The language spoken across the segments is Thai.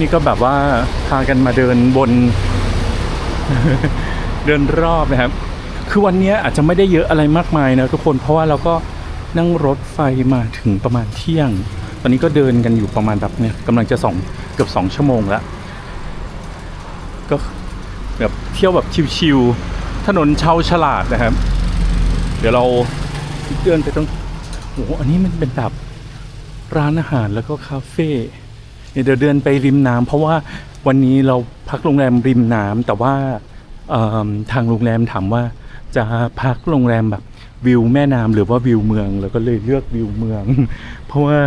นี่ก็แบบว่าพากันมาเดินบน เดินรอบนะครับ คือวันนี้อาจจะไม่ได้เยอะอะไรมากมายนะทุกคนเพราะว่าเราก็นั่งรถไฟมาถึงประมาณเที่ยง ตอนนี้ก็เดินกันอยู่ประมาณแบบเนี่ยกำลังจะสองเกือบสองชั่วโมงแล้วก็แบบเที่ยวแบบชิวๆถนนเชาฉลาดนะครับ เดี๋ยวเราเดินไปตรงโอ้โหอันนี้มันเป็นแบบร้านอาหารแล้วก็คาเฟ่ เดี๋ยวเดินไปริมน้ำเพราะว่าวันนี้เราพักโรงแรมริมน้ำแต่ว่าทางโรงแรมถามว่าจะพักโรงแรมแบบวิวแม่น้ำหรือว่าวิวเมืองแล้วก็เลยเลือกวิวเมือง เพราะว่า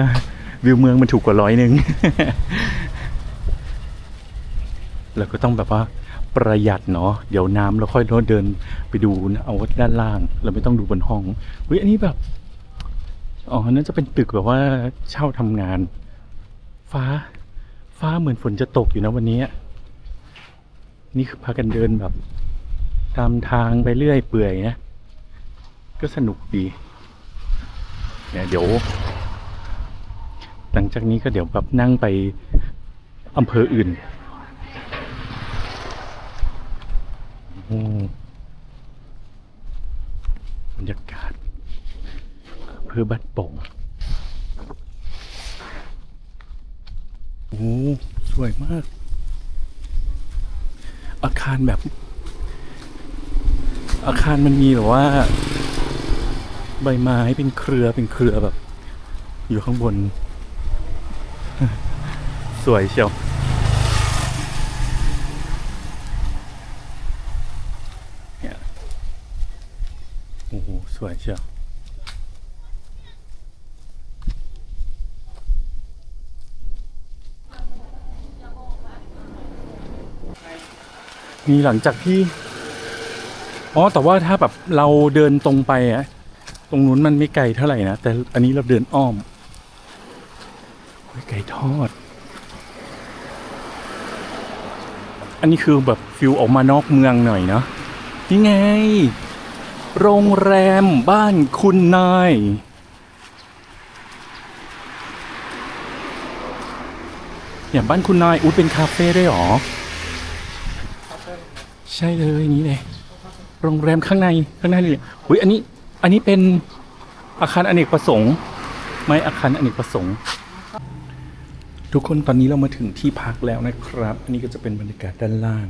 วิวเมืองมันถูกกว่าร้อยหนึ่งเราก็ต้องแบบว่าประหยัดเนาะเดี๋ยวน้ำเราค่อยเดินไปดูนะเอาด้านล่าง เราไม่ต้องดูบนห้องเฮ้ยอันนี้แบบอ๋อน่าจะเป็นตึกแบบว่าเช่าทำงาน ฟ้า ฟ้าเหมือนฝนจะตกอยู่นะวันนี้ นี่คือพากันเดินแบบ ตามทางไปเรื่อยเปื่อยนะ ก็สนุกดีเนี่ยเดี๋ยว หลังจากนี้ก็เดี๋ยวแบบนั่งไปอำเภออื่นบรรยากาศอำเภอบ้านโป่ง อ้สวยมาก อาคารแบบ อาคารมันมีแบบว่า ใบไม้เป็นเครือเป็นเครือแบบ อยู่ข้างบน สวยเชียวเนี่ยโอ้โหสวยเชียว นี่หลังจากที่ อ๋อ แต่ว่าถ้าแบบเราเดินตรงไปอะตรงนู้นมันไม่ไกลเท่าไหร่นะ แต่อันนี้เราเดินอ้อมไก่ทอด อันนี้คือแบบฟิลออกมานอกเมืองหน่อยเนาะนี่ไง โรงแรมบ้านคุณนายอย่างบ้านคุณนายอุ้ยเป็นคาเฟ่ได้หรอ ใช่เลยนี่เลยโรงแรมข้างในข้างในเลยอุ้ยอันนี้อันนี้เป็นอาคารอเนกประสงค์ ไม่อาคารอเนกประสงค์ ทุกคนตอนนี้เรามาถึงที่พักแล้วนะครับ อันนี้ก็จะเป็นบรรยากาศด้านล่าง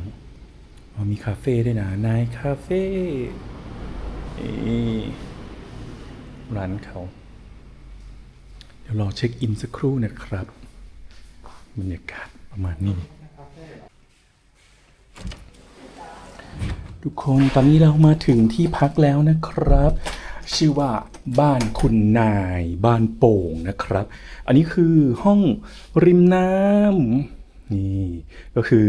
มีคาเฟ่ด้วยนะนายคาเฟ่ร้านเขา เดี๋ยวรอเช็คอินสักครู่นะครับ บรรยากาศประมาณนี้ ทุกคนตอนนี้เรามาถึงที่พักแล้วนะครับ ชื่อว่าบ้านคุณนายบ้านโป่งนะครับ อันนี้คือห้องริมน้ำนี่ก็คือ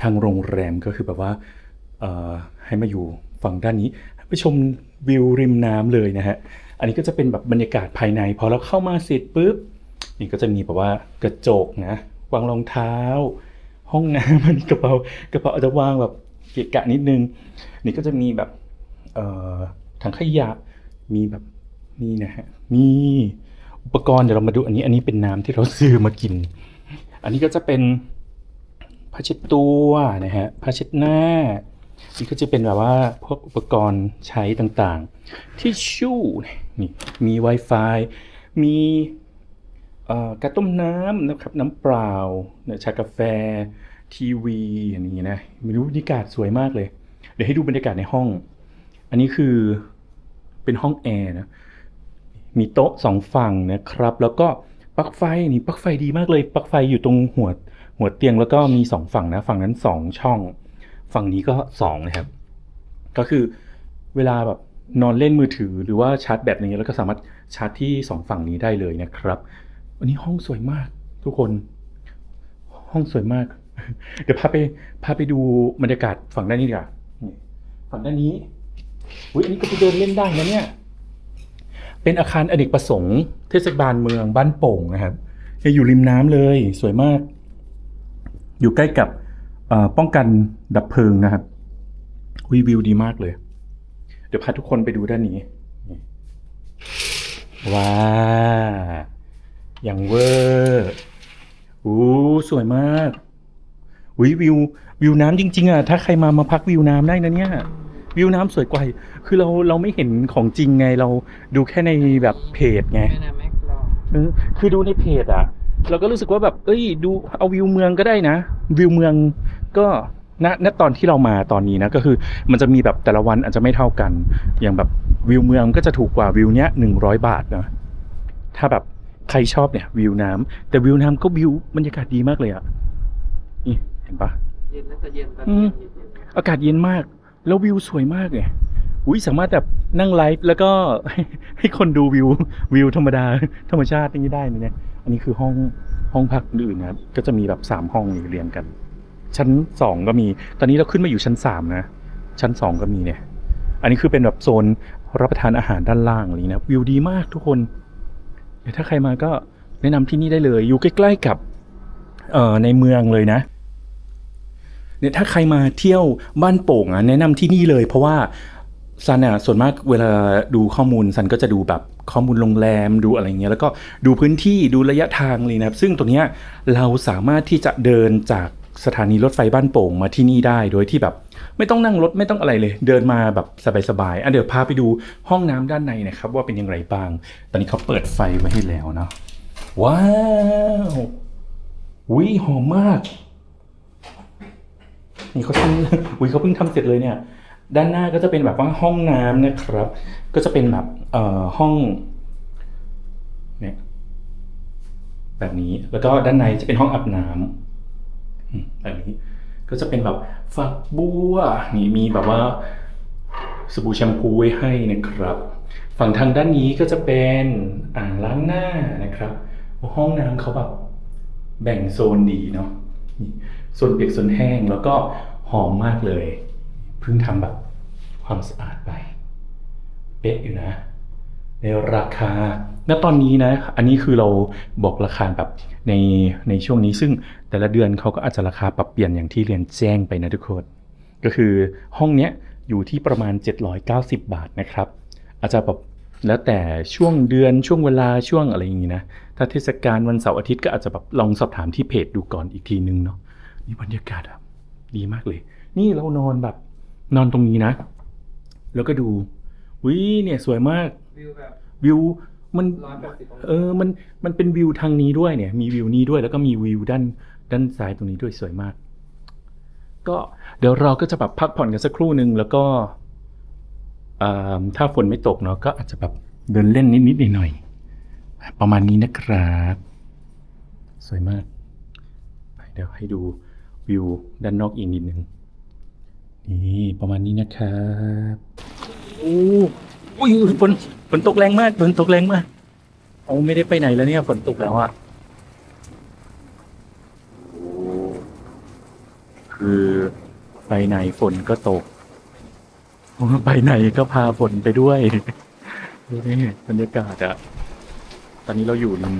ทางโรงแรมก็คือแบบว่าให้มาอยู่ฝั่งด้านนี้ไปชมวิวริมน้ำเลยนะฮะอันนี้ก็จะเป็นแบบบรรยากาศภายใน พอเราเข้ามาเสร็จปุ๊บนี่ก็จะมีแบบว่ากระจกนะวางรองเท้า ห้องน้ำมันกระเป๋ากระเป๋าอาจจะวางแบบ เกะกะนิดนึง นี่ก็จะมีแบบเอ่อถังขยะมีแบบนี่นะฮะมีอุปกรณ์เดี๋ยวเรามาดูอันนี้ อันนี้เป็นน้ำที่เราซื้อมากิน อันนี้ก็จะเป็นผ้าเช็ดตัวนะฮะผ้าเช็ดหน้านี่ก็จะเป็นแบบว่าพวกอุปกรณ์ใช้ต่างๆ ที่ชู่นี่มี Wi-Fi มีกระต้มน้ำนะครับน้ำเปล่าชากาแฟ ทีวีอย่างนี้นะม่รู้บรรยากาศสวยมากเลย เดี๋ยวให้ดูบรรยากาศในห้อง อันนี้คือเป็นห้องแอร์นะมีโต๊ะสองฝั่งนะครับ แล้วก็ปลั๊กไฟนี่ปลั๊กไฟดีมากเลยปลั๊กไฟอยู่ตรงหัวหัวเตียงแล้วก็มีสองฝั่งนะ ฝั่งนั้นสองช่อง ฝั่งนี้ก็สองนะครับ ก็คือเวลาแบบนอนเล่นมือถือหรือว่าชาร์จแบตอย่างเงี้ยแล้วก็สามารถชาร์จที่สองฝั่งนี้ได้เลยนะครับ วันนี้ห้องสวยมากทุกคน ห้องสวยมาก เดี๋ยวพาไปพาไปดูบรรยากาศฝั่งด้านนี้ดีกว่าฝั่งด้านนี้อุ้ยอันนี้ก็ไปเดินเล่นได้นะเนี่ย เป็นอาคารอเนกประสงค์เทศบาลเมืองบ้านโป่งนะครับจะอยู่ริมน้ำเลยสวยมาก อยู่ใกล้กับป้องกันดับเพลิงนะครับวิวิวดีมากเลย เดี๋ยวพาทุกคนไปดูด้านนี้ว้าอย่างเวอร์โอ้สวยมาก วิวิววิวน้ำจริง ๆอะถ้าใครมามาพักวิวน้ำได้นะเนี่ยวิวน้ำสวยกว่า คือเราเราไม่เห็นของจริงไงเราดูแค่ในแบบเพจไงแม่น้ำแม่กลองเออคือดูในเพจอะเราก็รู้สึกว่าแบบ เอ้ย ดูเอาวิวเมืองก็ได้นะ วิวเมืองก็ณณตอนที่เรามาตอนนี้นะก็คือมันจะมีแบบแต่ละวันอาจจะไม่เท่ากัน อย่างแบบวิวเมืองก็จะถูกกว่าวิวเนี้ยหนึ่งร้อยบาทนะถ้าแบบใครชอบเนี่ยวิวน้ำแต่วิวน้ำก็วิวบรรยากาศดีมากเลยอะนี่ เห็นปะเย็นน่าจะเย็นตอนอืนี้มเย็นเย็นอากาศเย็นมาก แล้ววิวสวยมากเลยอุ้ยสามารถแบบนั่งไลฟ์แล้วก็ให้ให้คนดูวิววิวธรรมดา ธรรมชาติอย่างนี้ได้นะเนี่ยอันนี้คือห้องห้องพักอื่นนะครับก็จะมีแบบสามห้องอยู่เรียงกัน ชั้นสองก็มี ตอนนี้เราขึ้นมาอยู่ชั้นสามนะ ชั้นสองก็มีเนี่ย อันนี้คือเป็นแบบโซนรับประทานอาหารด้านล่างอะไรอย่างนี้นะวิวดีมากทุกคนเดี๋ยวถ้าใครมาก็แนะนำที่นี่ได้เลย อยู่ใกล้ๆกับเอ่อในเมืองเลยนะ เนี่ยถ้าใครมาเที่ยวบ้านโป่งอะแนะนำที่นี่เลย เพราะว่าซันอะส่วนมากเวลาดูข้อมูลซันก็จะดูแบบข้อมูลโรงแรมดูอะไรเงี้ยแล้วก็ดูพื้นที่ดูระยะทางเลยนะครับ ซึ่งตรงเนี้ยเราสามารถที่จะเดินจากสถานีรถไฟบ้านโป่งมาที่นี่ได้โดยที่แบบ ไม่ต้องนั่งรถไม่ต้องอะไรเลย เดินมาแบบสบายๆอะเดี๋ยวพาไปดูห้องน้ำด้านในนะครับ ว่าเป็นยังไงบ้าง ตอนนี้เขาเปิดไฟไว้ให้แล้วเนาะว้าววิหอมมาก นี่เขาทำอุ้ยเขาเพิ่งทำเสร็จเลยเนี่ย ด้านหน้าก็จะเป็นแบบว่าห้องน้ำนะครับ ก็จะเป็นแบบเอ่อห้องเนี่ยแบบนี้แล้วก็ด้านในจะเป็นห้องอาบน้ำอืมแบบนี้ก็จะเป็นแบบฝักบัวนี่มีแบบว่าสบู่แชมพูไว้ให้นะครับ ฝั่งทางด้านนี้ก็จะเป็นอ่างล้างหน้านะครับ ห้องน้ำเขาแบบแบ่งโซนดีเนาะ นี่โซนเปียกโซนแห้งแล้วก็หอมมากเลย เพิ่งทำแบบความสะอาดไป เป๊ะอยู่นะ ในราคา ณ ตอนนี้นะ อันนี้คือเราบอกราคาแบบในในช่วงนี้ซึ่งแต่ละเดือนเขาก็อาจจะราคาปรับเปลี่ยนอย่างที่เรียนแจ้งไปนะทุกคน ก็คือห้องเนี้ยอยู่ที่ประมาณ 790 บาทนะครับ อาจจะแบบแล้วแต่ช่วงเดือนช่วงเวลาช่วงอะไรอย่างนี้นะ ถ้าเทศกาลวันเสาร์อาทิตย์ก็อาจจะแบบลองสอบถามที่เพจดูก่อนอีกทีนึงเนาะนี่บรรยากาศแบบดีมากเลย นี่เรานอนแบบนอนตรงนี้นะ แล้วก็ดูวิเนี่ยสวยมากวิวแบบวิวมันร้อยแปดสิบองศาเออมันมันเป็นวิวทางนี้ด้วยเนี่ย มีวิวนี้ด้วยแล้วก็มีวิวด้านด้านซ้ายตรงนี้ด้วยสวยมาก ก็เดี๋ยวเราก็จะแบบพักผ่อนกันสักครู่หนึ่งแล้วก็อ่าถ้าฝนไม่ตกเนาะก็อาจจะแบบเดินเล่นนิดๆหน่อยๆ ประมาณนี้นะครับ สวยมาก เดี๋ยวให้ดูวิวด้านนอกอีกนิดนึง นี่ประมาณนี้นะครับโอ้อุ้ยฝนฝนตกแรงมากฝนตกแรงมากเอาไม่ได้ไปไหนแล้วเนี่ยฝนตกแล้วอะคือไปไหนฝนก็ตก ไปไหนก็พาฝนไปด้วยดูนี่บรรยากาศอะ ตอนนี้เราอยู่ริม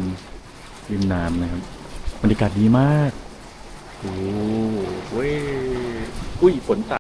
ริมน้ำนะครับบรรยากาศดีมาก โอ้เว้ยอุ้ยฝนตก